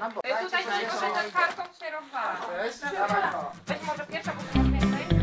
No bo tutaj się kartą przerowała. No. Weź może pierwsza, bo tu masz więcej.